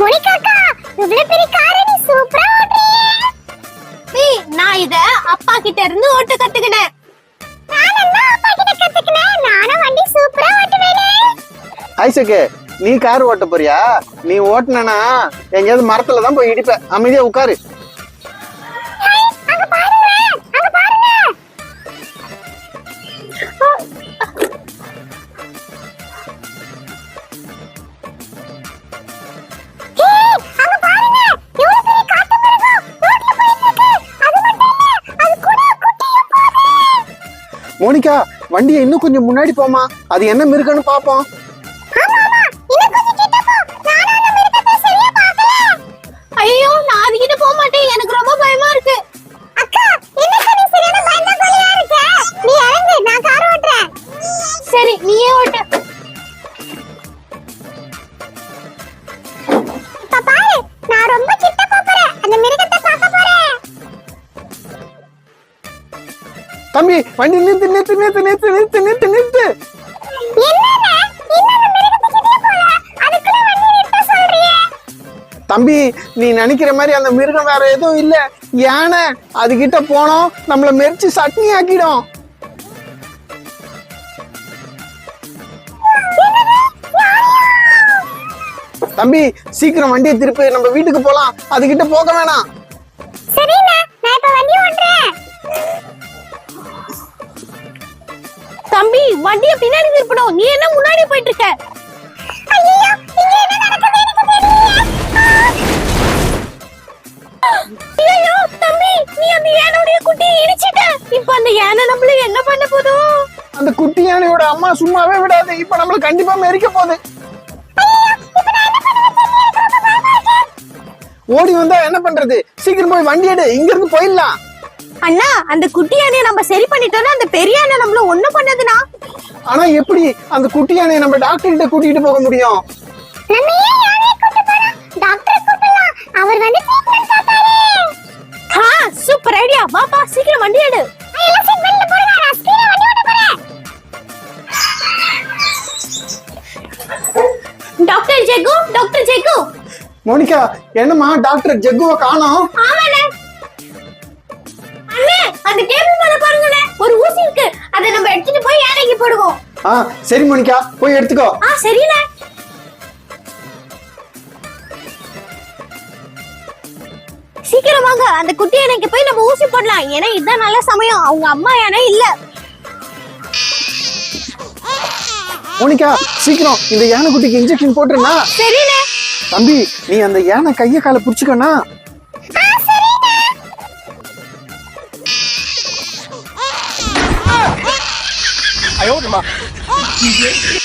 மோனிகாக்கா இவ்வளவு பெரிய காரை நீ சூப்பரா ஓட்டுறியே. நான் இத அப்பா கிட்ட இருந்து ஓட்ட கத்துக்கினேன். நானும் தான் அப்பா கிட்ட கத்துக்கினேன்? நானும் வண்டி சூப்பரா ஓட்டுவேனே. ஐசக்கு நீ கார் ஓட்ட போறியா? நீ ஓட்டுனா எங்கேயாவது மரத்துல தான் போய் இடிப்ப அமைதியா உட்காரு. மோனிகா வண்டியை இன்னும் கொஞ்சம் முன்னாடி போமா அது என்ன மிருகன்னு பாப்போம். ஐயோ நான் அதுகிட்ட போக மாட்டேன். எனக்கு ரொம்ப பயமா இருக்கு. அக்கா என்னக்கா நீ சரியான இருக்க? நீ இறங்கு நான் கார் ஓட்டுறேன். சரி நீயே ஓட்டு. தம்பி வண்டி நிறுத்து நிறுத்து நிறுத்து நிறுத்து நிறுத்து நிறுத்து நிறுத்து. தம்பி நீ நினைக்கிற மாதிரி அந்த மிருகம் வேற எதுவும் இல்ல. யானை அதுகிட்ட போனோம். நம்மள மெரிச்சு சட்னி ஆக்கிடும் தம்பி சீக்கிரம் வண்டியை திருப்பி. நம்ம வீட்டுக்கு போலாம். அதுகிட்ட போக வேணாம். தம்பி வண்டிய பின்னாடி திருப்பணும் நீ என்ன முன்னாடி போயிட்டு இருக்க ஐயோ தம்பி நீ அந்த யானையோட குட்டியை இடிச்சிட்ட. இப்ப அந்த யானை நம்மள என்ன பண்ண போதோ அந்த குட்டி யானையோட அம்மா சும்மாவே விடாது. இப்ப நம்மள கண்டிப்பா மெரிக்க போகுது. ஓடி வந்தா என்ன பண்றது? சீக்கிரம் போய் வண்டி எடு. இங்க இருந்து போயிடலாம். அண்ணா அந்த குட்டி யானையை நம்ம சரி பண்ணிட்டோம்னா அந்த பெரிய யானை நம்மள ஒண்ணு பண்ணதுனா ஆனா எப்படி அந்த குட்டி யானையை நம்ம டாக்டர் கிட்ட கூட்டிட்டு போக முடியும்? நம்ம ஏன் யானையை கூட்டு போறோம் டாக்டர் கூப்பிடலாம். அவர் வந்து ட்ரீட்மெண்ட் பார்ப்பாரு. ஆ சூப்பர் ஐடியா வாப்பா சீக்கிரம் வண்டி எடு. எல்லாம் சீட் பெல்ட்ல போடுங்க நான் ஸ்பீடா வண்டி ஓட்ட போறேன். Doctor Jegu doctor Jegu. Monica என்னம்மா டாக்டர் ஜக்குவை காணோம்? ஆமாண்ணே. அந்த டேபிள் மேல பாருங்கண்ணே ஒரு ஊசி இருக்கு. அதை நம்ம எடுத்துட்டு போய் யானைக்கு போடுவோம். ஆ சரி மோனிகா போய் எடுத்துக்கோ. ஆ சரிண்ணே. சீக்கிரம் வாங்க. அந்த குட்டி யானைக்கு போய் நம்ம ஊசி போடலாம். ஏன்னா இதுதான் நல்ல சமயம். அவங்க அம்மா யானை இல்ல. மோனிகா சீக்கிரம். இந்த யானை குட்டிக்கு இன்ஜெக்ஷன் போட்டுருனா சரிண்ணே. தம்பி நீ அந்த யானை கைய காலை புடிச்சுக்கனா Hold my.